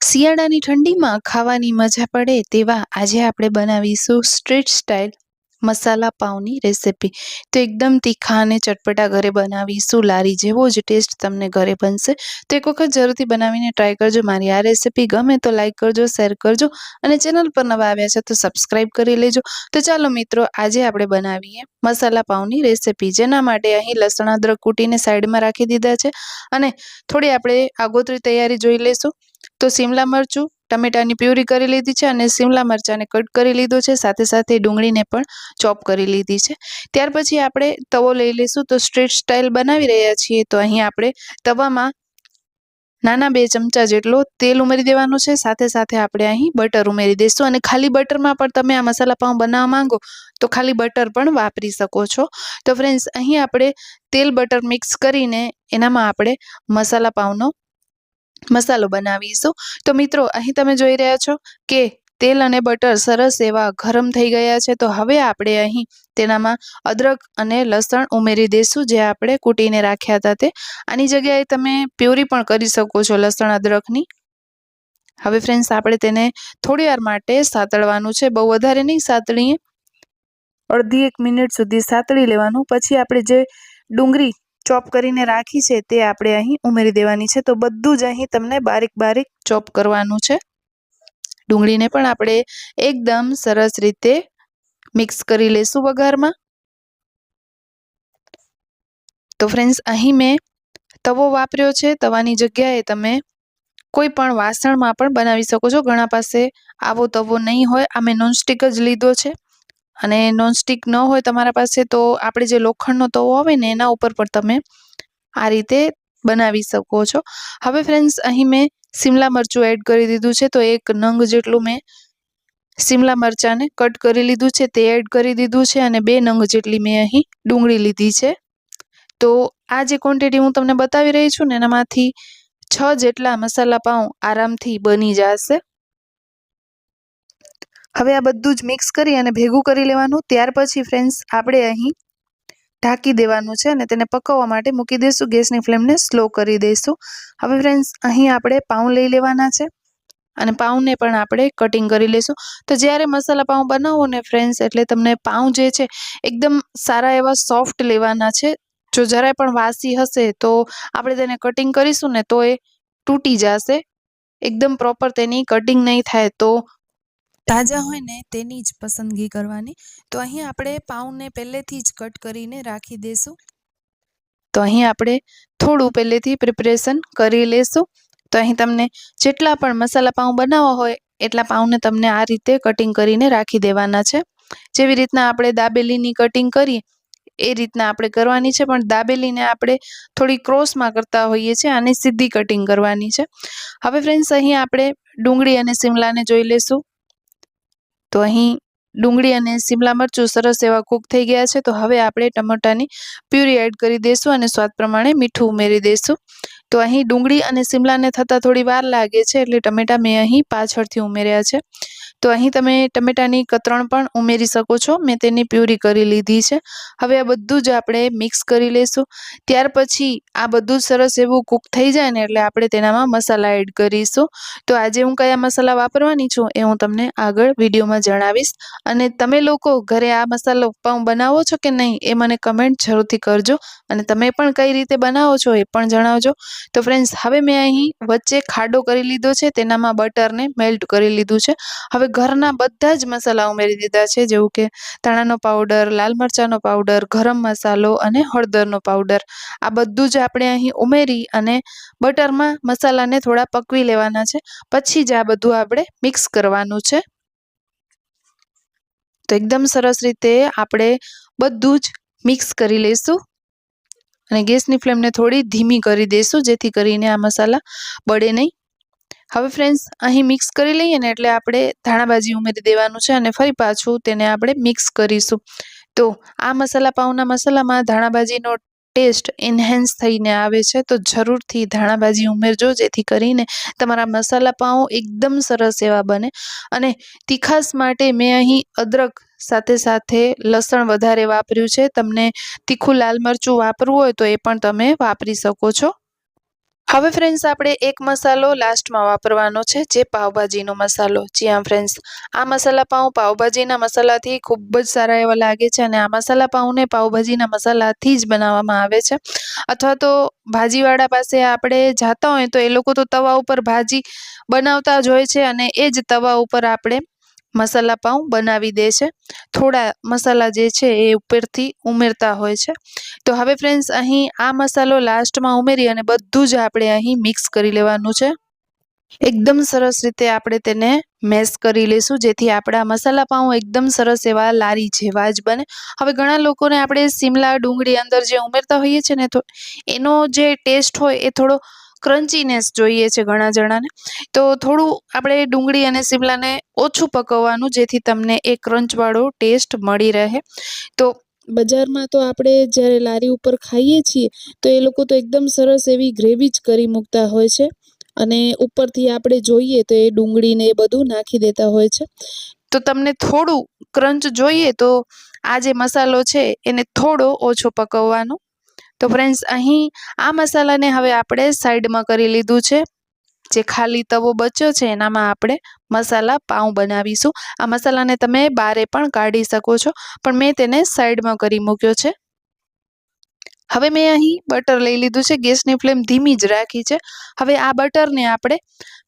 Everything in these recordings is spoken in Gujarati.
શિયાળાની ઠંડીમાં ખાવાની મજા પડે તેવા આજે આપણે બનાવીશું સ્ટ્રીટ સ્ટાઇલ મસાલા પાઉની રેસિપી તો એકદમ તીખા અને ચટપટા ઘરે બનાવીશું. લારી જેવો જ ટેસ્ટ તમને ઘરે બનશે. તો એક વખત જરૂરથી બનાવીને ટ્રાય કરજો. મારી આ રેસિપી ગમે તો લાઇક કરજો શેર કરજો અને ચેનલ પર નવા આવ્યા છે તો સબસ્ક્રાઈબ કરી લેજો. તો ચાલો મિત્રો, આજે આપણે બનાવીએ મસાલા પાઉની રેસિપી જેના માટે અહીં લસણ, અદરક કૂટીને સાઈડમાં રાખી દીધા છે અને થોડી આપણે આગોતરી તૈયારી જોઈ લઈશું. તો શિમલા મરચું ટમેટાની પ્યુરી કરી લીધી છે અને શિમલા મરચાંને કટ કરી લીધો છે. સાથે સાથે ડુંગળીને પણ ચોપ કરી લીધી છે. ત્યાર પછી આપણે તવો લઈ લઈશું. તો સ્ટ્રીટ સ્ટાઇલ બનાવી રહ્યા છીએ. તો અહીં આપણે તવામાં નાના બે ચમચા જેટલો તેલ ઉમેરી દેવાનું છે. સાથે સાથે આપણે અહીં બટર ઉમેરી દઈશું. અને ખાલી બટરમાં પણ તમે આ મસાલા પાઉં બનાવવા માંગો તો ખાલી બટર પણ વાપરી શકો છો. તો ફ્રેન્ડ્સ, અહીં આપણે તેલ બટર મિક્સ કરીને એનામાં આપણે મસાલા પાઉંનો મસાલો બનાવીશું. તો મિત્રો, અહીં તમે જોઈ રહ્યા છો કે તેલ અને બટર સરસ એવા ગરમ થઈ ગયા છે. તો હવે આપણે અહીં તેનામાં અદરક અને લસણ ઉમેરી દઈશું જે આપણે કૂટીને રાખ્યા હતા તે. આની જગ્યાએ તમે પ્યુરી પણ કરી શકો છો લસણ, અદરકની. હવે ફ્રેન્ડ્સ, આપણે તેને થોડી વાર માટે સાતળવાનું છે. બહુ વધારે નહીં, સાતળીએ. અડધી એક મિનિટ સુધી સાતળી લેવાનું. પછી આપણે જે ડુંગળી ચોપ કરીને રાખી છે તે આપણે અહીં ઉમેરી દેવાની છે. તો બધું જ અહીં તમને બારીક બારીક ચોપ કરવાનું છે. ડુંગળીને પણ આપણે એકદમ સરસ રીતે મિક્સ કરી લેશું વઘારમાં. તો ફ્રેન્ડ્સ, અહીં મેં તવો વાપર્યો છે. તવાની જગ્યાએ તમે કોઈ પણ વાસણમાં પણ બનાવી શકો છો. ઘણા પાસે આવો તવો નહીં હોય. આ મેં નોનસ્ટિક જ લીધો છે. અને નોનસ્ટિક ન હોય તમારા પાસે તો આપણે જે લોખંડનો તવો આવે ને એના ઉપર પણ તમે આ રીતે બનાવી શકો છો. હવે ફ્રેન્ડ્સ અહીં મેં શિમલા મરચું એડ કરી દીધું છે, તો એક નંગ જેટલું મેં સિમલા મરચાંને કટ કરી લીધું છે, તે એડ કરી દીધું છે અને બે નંગ જેટલી મેં અહીં ડુંગળી લીધી છે. તો આ જે ક્વોન્ટિટી હું તમને બતાવી રહી છું ને એનામાંથી છ જેટલા મસાલા પાઉં આરામથી બની જશે. હવે આ બધું જ મિક્સ કરી અને ભેગું કરી લેવાનું. ત્યાર પછી ફ્રેન્ડ્સ આપણે અહીં ઢાંકી દેવાનું છે અને તેને પકવવા માટે મૂકી દઈશું. ગેસની ફ્લેમને સ્લો કરી દઈશું. હવે ફ્રેન્ડ્સ અહીં આપણે પાઉં લઈ લેવાના છે અને પાઉંને પણ આપણે કટિંગ કરી લઈશું. તો જ્યારે મસાલા પાઉં બનાવો ને ફ્રેન્ડ્સ એટલે તમને પાઉં જે છે, એકદમ સારા એવા સોફ્ટ લેવાના છે. જો જરાય પણ વાસી હશે, તો આપણે તેને કટિંગ કરીશું ને, તો એ તૂટી જશે. એકદમ પ્રોપર તેની કટિંગ નહીં થાય, તો તાજા હોય ને તેની જ પસંદગી કરવાની. તો અહીં આપણે પાઉંને પહેલેથી જ કટ કરીને રાખી દઈશું તો અહીં આપણે થોડું પહેલેથી પ્રિપરેશન કરી લેશું. તો અહીં તમને જેટલા પણ મસાલા પાઉં બનાવવા હોય, એટલા પાઉંને તમને આ રીતે કટિંગ કરીને રાખી દેવાના છે. જેવી રીતના આપણે દાબેલીની કટિંગ કરીએ, એ રીતના આપણે કરવાની છે. પણ દાબેલીને આપણે થોડી ક્રોસમાં કરતા હોઈએ છીએ, આની સીધી કટિંગ કરવાની છે. હવે ફ્રેન્ડ્સ અહીં આપણે ડુંગળી અને શિમલાને જોઈ લેશું. તો અહીં ડુંગળી અને શિમલા મરચું સરસ એવા કૂક થઈ ગયા છે. તો હવે આપણે ટમેટાની પ્યુરી એડ કરી દઈશું અને સ્વાદ પ્રમાણે મીઠું ઉમેરી દઈશું. તો અહીં ડુંગળી અને શિમલાને થતાં થોડી વાર લાગે છે એટલે ટમેટા મેં અહીં પાછળથી ઉમેર્યા છે. તો અહીં તમે ટમેટાની કતરણ પણ ઉમેરી શકો છો. મેં તેની પ્યુરી કરી લીધી છે. હવે આ બધું જ આપણે મિક્સ કરી લઈશું ત્યાર પછી આ બધું સરસ એવું કૂક થઈ જાય ને એટલે આપણે તેનામાં મસાલા એડ કરીશું. તો આજે હું કયા મસાલા વાપરવાની છું એ હું તમને આગળ વિડીયોમાં જણાવીશ. અને તમે લોકો ઘરે આ મસાલો પાઉં બનાવો છો કે નહીં એ મને કમેન્ટ જરૂરથી કરજો. અને તમે પણ કઈ રીતે બનાવો છો એ પણ જણાવજો. તો ફ્રેન્ડ્સ, હવે મેં અહીં વચ્ચે ખાડો કરી લીધો છે. તેનામાં બટરને મેલ્ટ કરી લીધું છે. હવે ઘરના બધા જ મસાલા ઉમેરી દીધા છે, જેવું કે ધાણાનો પાવડર, લાલ મરચાંનો પાવડર, ગરમ મસાલો અને હળદરનો પાવડર. આ બધું જ આપણે અહીં ઉમેરી અને બટરમાં મસાલાને થોડા પકવી લેવાના છે. પછી જ આ બધું આપણે મિક્સ કરવાનું છે. તો એકદમ સરસ રીતે આપણે બધું જ મિક્સ કરી લઈશું અને ગેસની ફ્લેમને થોડી ધીમી કરી દઈશું, જેથી કરીને આ મસાલા બળે નહીં. હવે ફ્રેન્ડ્સ અહીં મિક્સ કરી લઈએ ને એટલે આપણે ધાણાભાજી ઉમેરી દેવાનું છે અને ફરી પાછું તેને આપણે મિક્સ કરીશું. તો આ મસાલા, પાઉંના મસાલામાં ધાણાભાજીનો ટેસ્ટ એન્હેન્સ થઈને આવે છે. તો જરૂરથી ધાણાભાજી ઉમેરજો, જેથી કરીને તમારા મસાલા, પાઉં એકદમ સરસ એવા બને. અને તીખાસ માટે મેં અહીં અદરક સાથે સાથે લસણ વધારે વાપર્યું છે. તમને તીખું લાલ મરચું વાપરવું હોય તો એ પણ તમે વાપરી શકો છો. હવે ફ્રેન્ડ્સ આપણે એક મસાલો લાસ્ટમાં વાપરવાનો છે, જે પાવભાજીનો મસાલો. જી હા ફ્રેન્ડ્સ આ મસાલા પાઉં પાવભાજીના મસાલાથી ખૂબ જ સારા એવા લાગે છે અને આ મસાલા પાઉંને પાવભાજીના મસાલાથી જ બનાવવામાં આવે છે. અથવા તો ભાજીવાળા પાસે આપણે જતા હોય તો એ લોકો તો તવા ઉપર ભાજી બનાવતા જ હોય છે અને એ જ તવા ઉપર આપણે મસાલા પાઉં બનાવી દે છે. થોડા મસાલા જે છે એ ઉપરથી ઉમેરતા હોય છે. તો હવે ફ્રેન્ડ્સ અહીં આ મસાલો લાસ્ટમાં ઉમેરી અને બધું જ આપણે અહીં મિક્સ કરી લેવાનું છે. એકદમ સરસ રીતે આપણે તેને મેશ કરી લઈશું જેથી આપણા મસાલા પાઉં એકદમ સરસ એવા લારી જેવા જ બને. હવે ઘણા લોકોને આપણે સિમલા ડુંગળી અંદર જે ઉમેરતા હોઈએ છીએ ને, તો એનો જે ટેસ્ટ હોય એ થોડો ક્રન્ચીનેસ જોઈએ છે ઘણા જણાને. તો થોડું આપણે ડુંગળી અને સિમલાને ઓછું પકવવાનું, જેથી તમને એ ક્રંચવાળો ટેસ્ટ મળી રહે. તો બજારમાં તો આપણે જ્યારે લારી ઉપર ખાઈએ છીએ, તો એ લોકો તો એકદમ સરસ એવી ગ્રેવી જ કરી મૂકતા હોય છે. અને ઉપરથી આપણે જોઈએ તો એ ડુંગળીને એ બધું નાખી દેતા હોય છે. તો તમને થોડું ક્રંચ જોઈએ તો આ જે મસાલો છે એને થોડો ઓછો પકવવાનો. તો ફ્રેન્ડ્સ અહીં આ મસાલાને હવે આપણે સાઈડમાં કરી લીધું છે. જે ખાલી તવો બચ્યો છે, એનામાં આપણે મસાલા પાઉં બનાવીશું. આ મસાલાને તમે બારે પણ કાઢી શકો છો, પણ મેં તેને સાઈડમાં કરી મૂક્યો છે. હવે મેં અહીં બટર લઈ લીધું છે, ગેસની ફ્લેમ ધીમી જ રાખી છે. હવે આ બટરને આપણે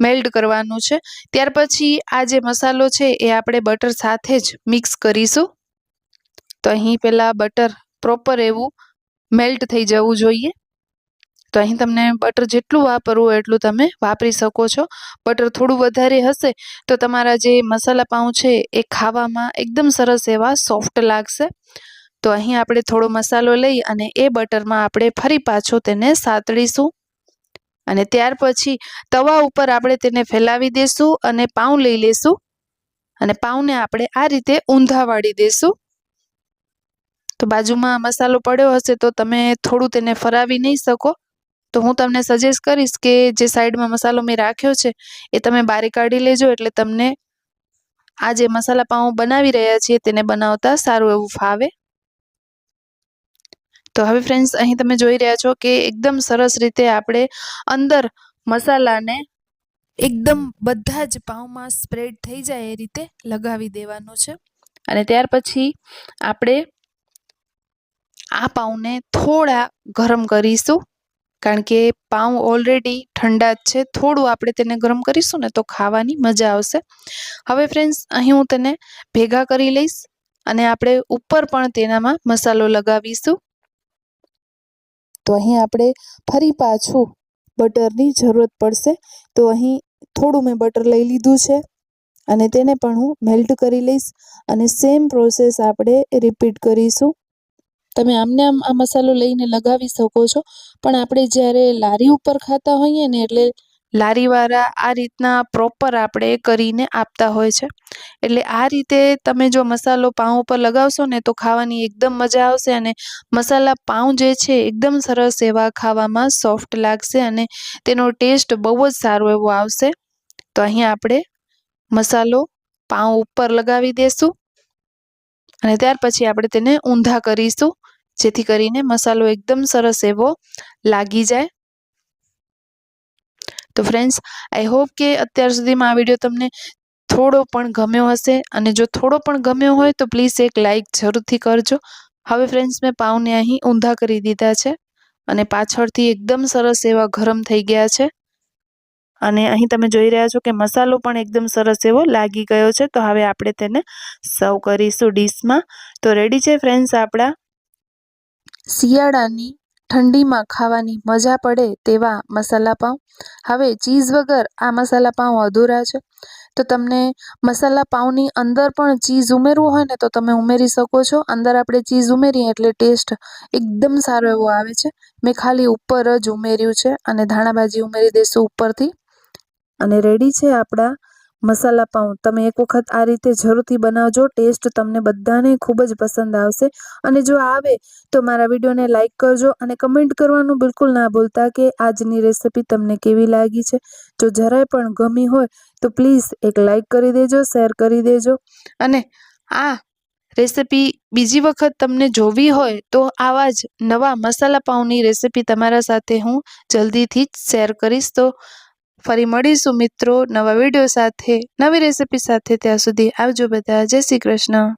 મેલ્ટ કરવાનું છે. ત્યાર પછી આ જે મસાલો છે, એ આપણે બટર સાથે જ મિક્સ કરીશું. તો અહીં પહેલાં બટર પ્રોપર એવું મેલ્ટ થઈ જવું જોઈએ. તો અહીં તમને બટર જેટલું વાપરવું એટલું તમે વાપરી શકો છો. બટર થોડું વધારે હશે તો તમારા જે મસાલા પાઉં છે એ ખાવામાં એકદમ સરસ એવા સોફ્ટ લાગશે. તો અહીં આપણે થોડો મસાલો લઈ અને એ બટરમાં આપણે ફરી પાછો તેને સાતળીશું અને ત્યાર પછી તવા ઉપર આપણે તેને ફેલાવી દઈશું અને પાઉં લઈ લેશું. અને પાઉંને આપણે આ રીતે ઊંધા વાળી દઈશું તો બાજુમાં મસાલો પડ્યો હશે તો તમે થોડું તેને ફરાવી નહીં શકો. તો હું તમને સજેસ્ટ કરીશ કે જે સાઈડમાં મસાલો મેં રાખ્યો છે, એ તમે બારી કાઢી લેજો એટલે તમને આ જે મસાલા પાઉં બનાવી રહ્યા છીએ તેને બનાવતા સારું એવું ફાવે. તો હવે ફ્રેન્ડ્સ અહીં તમે જોઈ રહ્યા છો કે એકદમ સરસ રીતે આપણે અંદર મસાલાને એકદમ બધા જ પાઉંમાં સ્પ્રેડ થઈ જાય એ રીતે લગાવી દેવાનું છે. અને ત્યાર પછી આપણે આ પાઉંને થોડા ગરમ કરીશું, કારણ કે પાઉં ઓલરેડી ઠંડા જ છે. થોડું આપણે તેને ગરમ કરીશું ને તો ખાવાની મજા આવશે. હવે ફ્રેન્ડ્સ અહીં હું તેને ભેગા કરી લઈશ અને આપણે ઉપર પણ તેનામાં મસાલો લગાવીશું. તો અહીં આપણે ફરી પાછું બટરની જરૂરત પડશે. તો અહીં થોડું મેં બટર લઈ લીધું છે અને તેને પણ હું મેલ્ટ કરી લઈશ અને સેમ પ્રોસેસ આપણે રિપીટ કરીશું. તમે આમને આમ આ મસાલો લઈને લગાવી શકો છો. પણ આપણે જ્યારે લારી ઉપર ખાતા હોઈએ ને એટલે લારીવાળા આ રીતના પ્રોપર આપણે કરીને આપતા હોય છે. એટલે આ રીતે તમે જો મસાલો પાઉં ઉપર લગાવશો ને તો ખાવાની એકદમ મજા આવશે અને મસાલા પાઉં જે છે એકદમ સરસ એવા ખાવામાં સોફ્ટ લાગશે અને તેનો ટેસ્ટ બહુ જ સારો એવો આવશે. તો અહીંયા આપણે મસાલો પાઉં ઉપર લગાવી દઈશું અને ત્યાર પછી આપણે તેને ઊંધા કરીશું. જેથી કરીને મસાલો એકદમ સરસ એવો લાગી જાય. તો ફ્રેન્ડ્સ આઈ હોપ કે અત્યાર સુધીમાં આ વીડિયો તમને થોડો પણ ગમ્યો હશે અને જો થોડો પણ ગમ્યો હોય તો પ્લીઝ એક લાઇક જરૂરથી કરજો. હવે ફ્રેન્ડ્સ મેં પાઉને અહીં ઊંધા કરી દીધા છે અને પાછળથી એકદમ સરસ એવા ગરમ થઈ ગયા છે. અને અહીં તમે જોઈ રહ્યા છો કે મસાલો પણ એકદમ સરસ એવો લાગી ગયો છે. તો હવે આપણે તેને સર્વ કરીશું ડીશમાં તો રેડી છે ફ્રેન્ડ્સ આપણા? શિયાળાની ઠંડીમાં ખાવાની મજા પડે તેવા મસાલા પાઉં. હવે ચીઝ વગર આ મસાલા પાઉં અધૂરા છે. તો તમને મસાલા પાઉંની અંદર પણ ચીઝ ઉમેરવું હોય ને તો તમે ઉમેરી શકો છો. અંદર આપણે ચીઝ ઉમેરીએ એટલે ટેસ્ટ એકદમ સારો એવો આવે છે. મેં ખાલી ઉપર જ ઉમેર્યું છે અને ધાણાભાજી ઉમેરી દઈશું ઉપરથી. અને રેડી છે આપણા મસાલા પાઉં. તમે એક વખત આ રીતે જરૂરથી બનાવજો. ટેસ્ટ તમને બધાને ખૂબ જ પસંદ આવશે. અને જો આવે તો મારા વિડીયોને લાઇક કરજો અને કમેન્ટ કરવાનું બિલકુલ ના ભૂલતા કે આજની રેસિપી તમને કેવી લાગી છે. જો જરાય પણ ગમી હોય તો પ્લીઝ એક લાઇક કરી દેજો, શેર કરી દેજો. અને આ રેસિપી બીજી વખત તમને જોવી હોય તો આવા જ નવા મસાલા પાઉંની રેસિપી તમારા સાથે હું જલ્દીથી જ શેર કરીશ. તો ફરી મળીશું મિત્રો નવા વીડિયો સાથે, નવી રેસિપી સાથે ત્યાં સુધી આવજો બધા. જય શ્રી કૃષ્ણ.